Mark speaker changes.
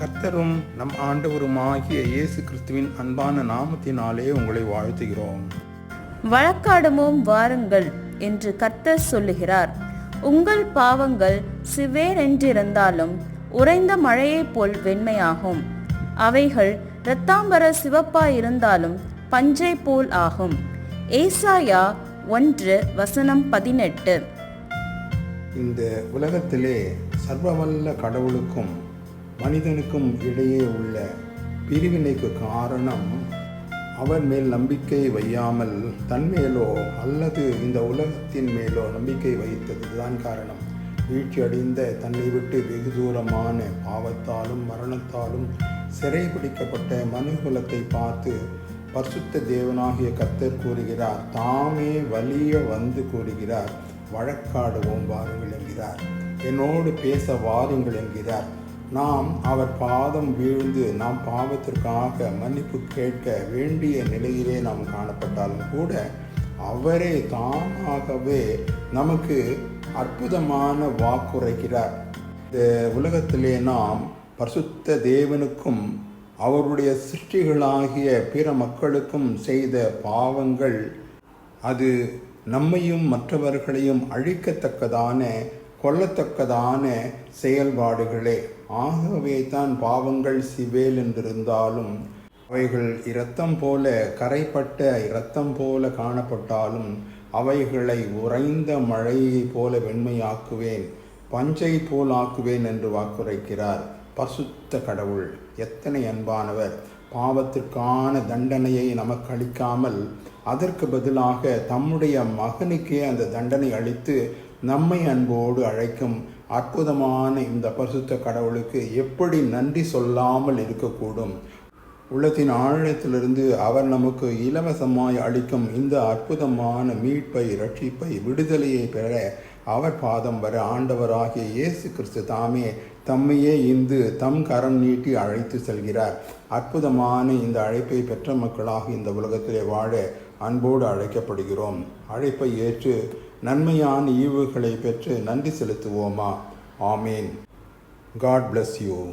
Speaker 1: கர்த்தரும் நம் ஆண்டவருமாகிய இயேசு கிறிஸ்துவின் அன்பான நாமத்தினாலே உங்களை வாழ்த்துகிறோம்.
Speaker 2: வழக்காடுவோம் வாருங்கள் என்று கர்த்தர் சொல்லுகிறார். உங்கள் பாவங்கள் சிவேரென்றிருந்தாலும் உறைந்த மழையைப் போல் வெண்மையாகும். அவைகள் இரத்தாம்பர சிவப்பாயிருந்தாலும் பஞ்சை போல் ஆகும். ஏசாயா ஒன்று வசனம் பதினெட்டு.
Speaker 1: இந்த உலகத்திலே சர்வவல்ல கடவுளுக்கும் மனிதனுக்கும் இடையே உள்ள பிரிவினைக்கு காரணம் அவர் மேல் நம்பிக்கை வையாமல் தன் மேலோ அல்லது இந்த உலகத்தின் மேலோ நம்பிக்கை வைத்ததுதான் காரணம். வீழ்ச்சியடைந்த தன்னை விட்டு வெகு தூரமான பாவத்தாலும் மரணத்தாலும் சிறைபிடிக்கப்பட்ட மனுகுலத்தை பார்த்து பரிசுத்த தேவனாகிய கத்தர் கூறுகிறார் தாமே வலிய வந்து கூறுகிறார் வழக்காடுவோம் வாருங்கள் என்கிறார். என்னோடு பேச வாருங்கள் என்கிறார். நாம் அவர் பாதம் வீழ்ந்து நாம் பாவத்திற்காக மன்னிப்பு கேட்க வேண்டிய நிலையிலே நாம் காணப்பட்டாலும் கூட அவரே தானாகவே நமக்கு அற்புதமான வாக்குரைக்கிறார். இந்த உலகத்திலே நாம் பரிசுத்த தேவனுக்கும் அவருடைய சிருஷ்டிகளாகிய பிற மக்களுக்கும் செய்த பாவங்கள் அது நம்மையும் மற்றவர்களையும் அழிக்கத்தக்கதான கொல்லத்தக்கதான செயல்பாடுகளே. ஆகவே தான் பாவங்கள் சிவேல் என்றிருந்தாலும் அவைகள் இரத்தம் போல கரைப்பட்ட இரத்தம் போல காணப்பட்டாலும் அவைகளை உறைந்த மழையை போல வெண்மையாக்குவேன் பஞ்சை போல் ஆக்குவேன் என்று வாக்குரைக்கிறார் பசுத்த கடவுள். எத்தனை அன்பானவர்! பாவத்திற்கான தண்டனையை நமக்கு அளிக்காமல் அதற்கு பதிலாக தம்முடைய மகனுக்கே அந்த தண்டனை அளித்து நம்மை அன்போடு அழைக்கும் அற்புதமான இந்த பரிசுத்த கடவுளுக்கு எப்படி நன்றி சொல்லாமல் இருக்கக்கூடும்? உள்ளத்தின் ஆழத்திலிருந்து அவர் நமக்கு இலவசமாய் அளிக்கும் இந்த அற்புதமான மீட்பை ரட்சிப்பை விடுதலையை பெற அவர் பாதம் வர ஆண்டவராகிய இயேசு கிறிஸ்து தாமே தம்மையே இந்து தம் கரம் நீட்டி அழைத்து செல்கிறார். அற்புதமான இந்த அழைப்பை பெற்ற மக்களாக இந்த உலகத்திலே வாழ அன்போடு அழைக்கப்படுகிறோம். அழைப்பை ஏற்று நன்மையான ஈவுகளை பெற்று நன்றி செலுத்துவோமா? ஆமீன். God bless you